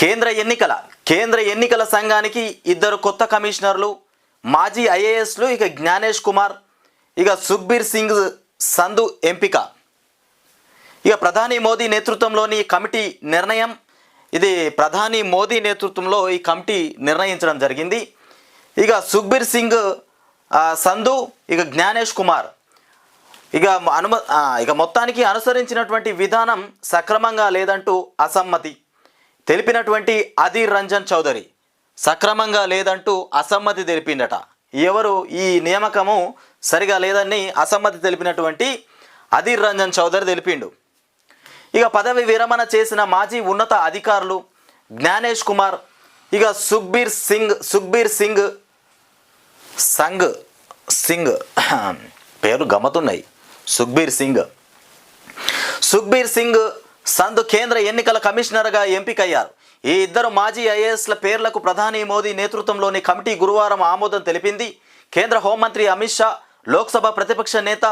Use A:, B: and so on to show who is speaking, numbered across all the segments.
A: కేంద్ర ఎన్నికల కేంద్ర ఎన్నికల సంఘానికి ఇద్దరు కొత్త కమిషనర్లు మాజీ ఐఏఎస్లు ఇక జ్ఞానేష్ కుమార్ ఇక సుఖ్బీర్ సింగ్ సంధు ఎంపిక. ఇక ప్రధాని మోదీ నేతృత్వంలోని కమిటీ నిర్ణయం ఇది ప్రధాని మోదీ నేతృత్వంలో ఈ కమిటీ నిర్ణయించడం జరిగింది. ఇక సుఖ్బీర్ సింగ్ సంధు ఇక జ్ఞానేష్ కుమార్. ఇక అనుమ ఇక మొత్తానికి అనుసరించినటువంటి విధానం సక్రమంగా లేదంటూ అసమ్మతి. తెలిపినటువంటి అధీర్ రంజన్ చౌదరి సక్రమంగా లేదంటూ అసమ్మతి తెలిపిందట. ఎవరు ఈ నియామకము సరిగా లేదని అసమ్మతి తెలిపినటువంటి అధీర్ రంజన్ చౌదరి తెలిపిండు. ఇక పదవి విరమణ చేసిన మాజీ ఉన్నత అధికారులు జ్ఞానేష్ కుమార్ ఇక సుఖ్బీర్ సింగ్ సుఖ్బీర్ సింగ్ సంగ్ సింగ్ పేరు గమ్మతున్నాయి సుఖ్బీర్ సింగ్. సుఖ్బీర్ సింగ్ సందు కేంద్ర ఎన్నికల కమిషనర్గా ఎంపికయ్యారు. ఈ ఇద్దరు మాజీ ఐఏఎస్ల పేర్లకు ప్రధాని మోదీ నేతృత్వంలోని కమిటీ గురువారం ఆమోదం తెలిపింది. కేంద్ర హోంమంత్రి అమిత్ షా లోక్సభ ప్రతిపక్ష నేత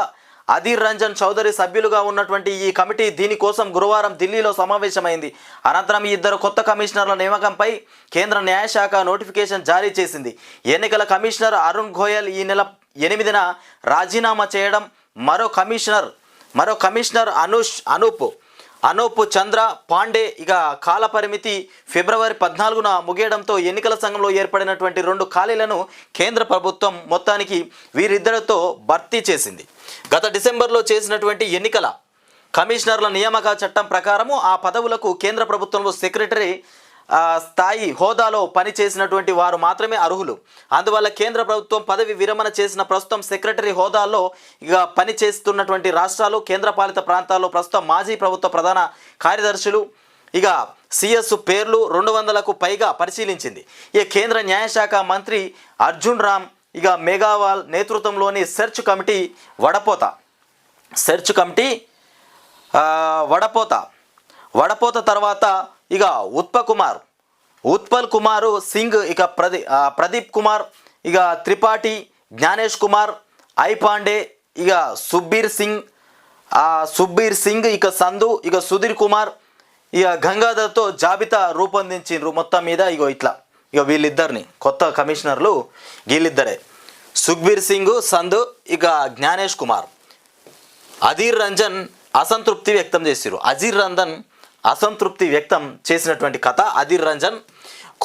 A: అధీర్ రంజన్ చౌదరి సభ్యులుగా ఉన్నటువంటి ఈ కమిటీ దీనికోసం గురువారం ఢిల్లీలో సమావేశమైంది. అనంతరం ఈ ఇద్దరు కొత్త కమిషనర్ల నియామకంపై కేంద్ర న్యాయశాఖ నోటిఫికేషన్ జారీ చేసింది. ఎన్నికల కమిషనర్ అరుణ్ గోయల్ ఈ నెల ఎనిమిదిన రాజీనామా చేయడం మరో కమిషనర్ మరో కమిషనర్ అనుష్ అనూప్ అనూప్ చంద్ర పాండే ఇక కాలపరిమితి ఫిబ్రవరి పద్నాలుగున ముగియడంతో ఎన్నికల సంఘంలో ఏర్పడినటువంటి రెండు ఖాళీలను కేంద్ర ప్రభుత్వం మొత్తానికి వీరిద్దరితో భర్తీ చేసింది. గత డిసెంబర్లో చేసినటువంటి ఎన్నికల కమిషనర్ల నియామక చట్టం ప్రకారము ఆ పదవులకు కేంద్ర ప్రభుత్వంలో సెక్రటరీ స్థాయి హోదాలో పనిచేసినటువంటి వారు మాత్రమే అర్హులు. అందువల్ల కేంద్ర ప్రభుత్వం పదవి విరమణ చేసిన ప్రస్తుతం సెక్రటరీ హోదాలో ఇక పనిచేస్తున్నటువంటి రాష్ట్రాలు కేంద్రపాలిత ప్రాంతాల్లో ప్రస్తుతం మాజీ ప్రభుత్వ ప్రధాన కార్యదర్శులు ఇక సిఎస్ పేర్లు రెండు వందలకు పైగా పరిశీలించింది. ఈ కేంద్ర న్యాయశాఖ మంత్రి అర్జున్ రామ్ ఇక మేఘావాల్ నేతృత్వంలోని సెర్చ్ కమిటీ వడపోత. సెర్చ్ కమిటీ వడపోత. వడపోత తర్వాత ఇక ఉత్ప కుమార్. ఉత్పల్ కుమార్ సింగ్ ఇక ప్రదీ ప్రదీప్ కుమార్ ఇక త్రిపాఠి జ్ఞానేష్ కుమార్ ఐ పాండే ఇక సుబ్బీర్ సింగ్ సుబ్బీర్ సింగ్ ఇక సంధు ఇక సుధీర్ కుమార్ ఇక గంగాధర్తో జాబితా రూపొందించిండ్రు మొత్తం మీద ఇగో ఇట్లా. ఇక వీళ్ళిద్దరిని కొత్త కమిషనర్లు వీళ్ళిద్దరే. సుఖ్బీర్ సింగ్ సంధు ఇక జ్ఞానేష్ కుమార్. అధీర్ రంజన్ అసంతృప్తి వ్యక్తం చేసిరు అజీర్ రంజన్ అసంతృప్తి వ్యక్తం చేసినటువంటి కథ అధీర్ రంజన్.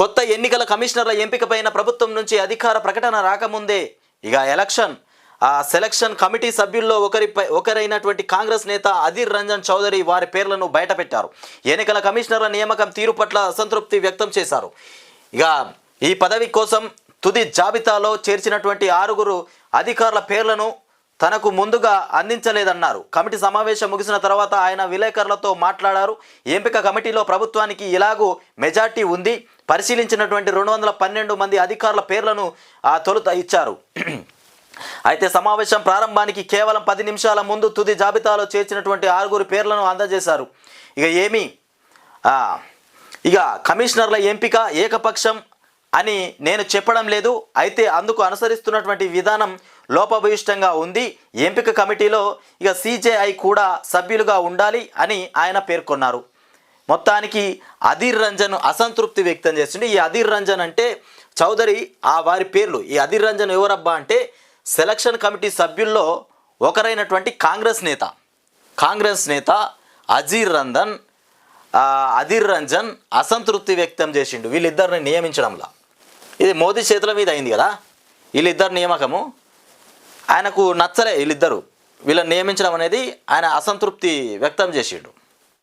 A: కొత్త ఎన్నికల కమిషనర్ల ఎంపికపైన ప్రభుత్వం నుంచి అధికార ప్రకటన రాకముందే ఇక ఎలక్షన్. ఆ సెలక్షన్ కమిటీ సభ్యుల్లో ఒకరిపై ఒకరైనటువంటి కాంగ్రెస్ నేత అధీర్ రంజన్ చౌదరి వారి పేర్లను బయటపెట్టారు. ఎన్నికల కమిషనర్ల నియామకం తీరు పట్ల అసంతృప్తి వ్యక్తం చేశారు. ఇక ఈ పదవి కోసం తుది జాబితాలో చేర్చినటువంటి ఆరుగురు అధికారుల పేర్లను తనకు ముందుగా అందించలేదన్నారు. కమిటీ సమావేశం ముగిసిన తర్వాత ఆయన విలేకరులతో మాట్లాడారు. ఎంపిక కమిటీలో ప్రభుత్వానికి ఇలాగూ మెజార్టీ ఉంది. పరిశీలించినటువంటి రెండు వందల పన్నెండు మంది అధికారుల పేర్లను ఆ తొలుత ఇచ్చారు. అయితే సమావేశం ప్రారంభానికి కేవలం పది నిమిషాల ముందు తుది జాబితాలో చేర్చినటువంటి ఆరుగురు పేర్లను అందజేశారు. ఇక ఏమి? ఇక కమిషనర్ల ఎంపిక ఏకపక్షం అని నేను చెప్పడం లేదు. అయితే అందుకు అనుసరిస్తున్నటువంటి విధానం లోపభూయిష్టంగా ఉంది. ఎంపిక కమిటీలో ఇక సిజేఐ కూడా సభ్యులుగా ఉండాలి అని ఆయన పేర్కొన్నారు. మొత్తానికి అధీర్ రంజన్ అసంతృప్తి వ్యక్తం చేస్తుండే ఈ అధీర్ రంజన్ అంటే చౌదరి ఆ వారి పేర్లు. ఈ అధీర్ రంజన్ ఎవరబ్బా అంటే సెలక్షన్ కమిటీ సభ్యుల్లో ఒకరైనటువంటి కాంగ్రెస్ నేత. కాంగ్రెస్ నేత అజీర్ రంజన్ అధీర్ రంజన్ అసంతృప్తి వ్యక్తం చేసిండు. వీళ్ళిద్దరిని నియమించడంలో. ఇది మోదీ చేతుల మీద అయింది కదా? వీళ్ళిద్దరు నియామకము. ఆయనకు నచ్చలే వీళ్ళిద్దరు. వీళ్ళని నియమించడం అనేది ఆయన అసంతృప్తి వ్యక్తం చేసిండు.